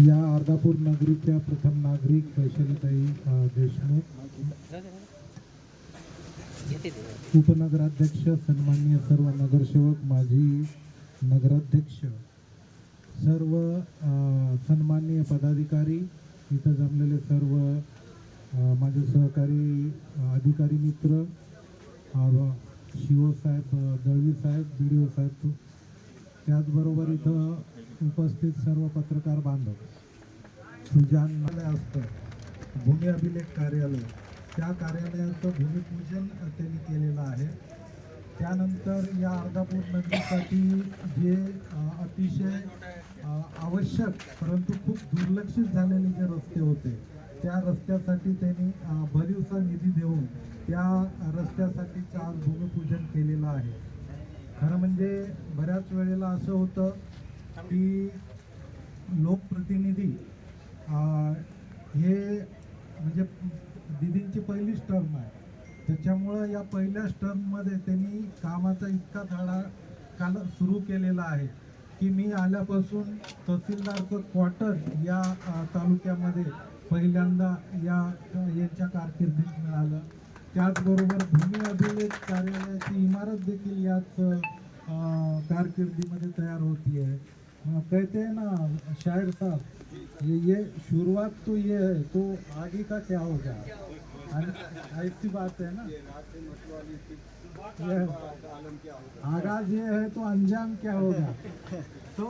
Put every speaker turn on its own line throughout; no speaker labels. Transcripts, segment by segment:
या अर्धापूर नगरीच्या प्रथम नागरिक वैशालीताई देशमुख. उपनगराध्यक्ष सन्माननीय सर्व नगरसेवक माजी नगराध्यक्ष सर्व सन्मान्य पदाधिकारी इथं जमलेले सर्व माझे सहकारी अधिकारी मित्र शिवसाहेब साहेब दळवी साहेब बी डी ओ साहेब त्याचबरोबर इथं उपस्थित सर्व पत्रकार बांधव सुजान असतं भूमी अभिलेख कार्यालय. त्या कार्यालयाचं भूमिपूजन त्यांनी केलेलं आहे. त्यानंतर या अर्धापूर नगरीसाठी जे अतिशय आवश्यक परंतु खूप दुर्लक्षित झालेले जे रस्ते होते त्या रस्त्यासाठी त्यांनी अ, भरीवसा निधी देऊन त्या रस्त्यासाठीचं आज भूमिपूजन केलेलं आहे. खरं म्हणजे बऱ्याच वेळेला असं होतं की लोकप्रतिनिधी हे म्हणजे दिदींची पहिलीच टर्म आहे. त्याच्यामुळं या पहिल्याच टर्ममध्ये त्यांनी कामाचा इतका धडा काल सुरू केलेला आहे की मी आल्यापासून तहसीलदारचं क्वार्टर या तालुक्यामध्ये पहिल्यांदा या यांच्या कारकिर्दीत मिळालं. त्याचबरोबर भूमी अभिलेख कार्यालयाची इमारत देखील याच कारकिर्दीमध्ये तयार होती आहे हाँ, कहते हैं ना शायर साहब ये ये शुरुआत तो ये है तो आगे का क्या होगा अन- ऐसी बात है ना। ये आगाज ये है तो अंजाम क्या होगा तो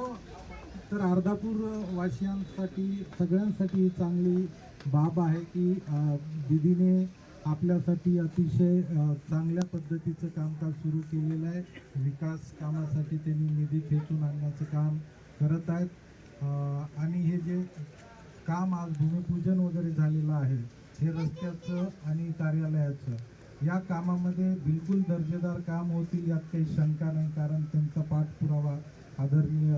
तर अर्धापूर वासियांसाठी सगळ्यांसाठी चांगली बाब आहे की दिदीने दीदीने आपल्यासाठी अतिशय चांगल्या पद्धतीचं कामकाज सुरू केलेलं आहे. विकास कामासाठी त्यांनी निधी खेचून आणण्याचं काम करत आहेत. आणि हे जे काम आज भूमिपूजन वगैरे झालेलं आहे हे रस्त्याचं आणि कार्यालयाचं या कामामध्ये बिलकुल दर्जेदार काम होतील यात काही शंका नाही कारण त्यांचा पाठपुरावा आदरणीय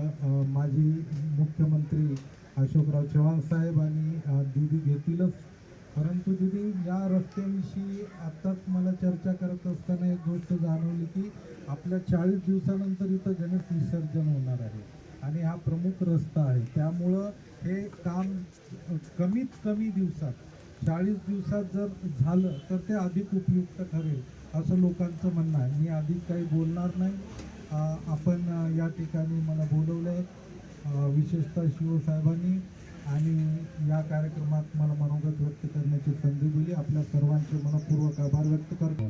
माजी मुख्यमंत्री अशोकराव चव्हाण साहेब आणि दीदी घेतीलच. परंतु दीदी या रस्त्याविषयी आत्ताच मला चर्चा करत असताना एक गोष्ट जाणवली की आपल्या चाळीस दिवसानंतर इथं गणेश विसर्जन होणार आहे. आणि हा प्रमुख रस्ता आहे. त्यामुळं हे काम कमीत कमी दिवसात चाळीस दिवसात जर झालं तर ते अधिक उपयुक्त ठरेल असं लोकांचं म्हणणं आहे. मी अधिक काही बोलणार नाही. आपण या ठिकाणी मला बोलवलं आहे विशेषतः शिवसाहेबांनी आणि या कार्यक्रमात मला मनोगत व्यक्त करण्याची संधी दिली. आपल्या सर्वांचे मनपूर्वक आभार व्यक्त करतो.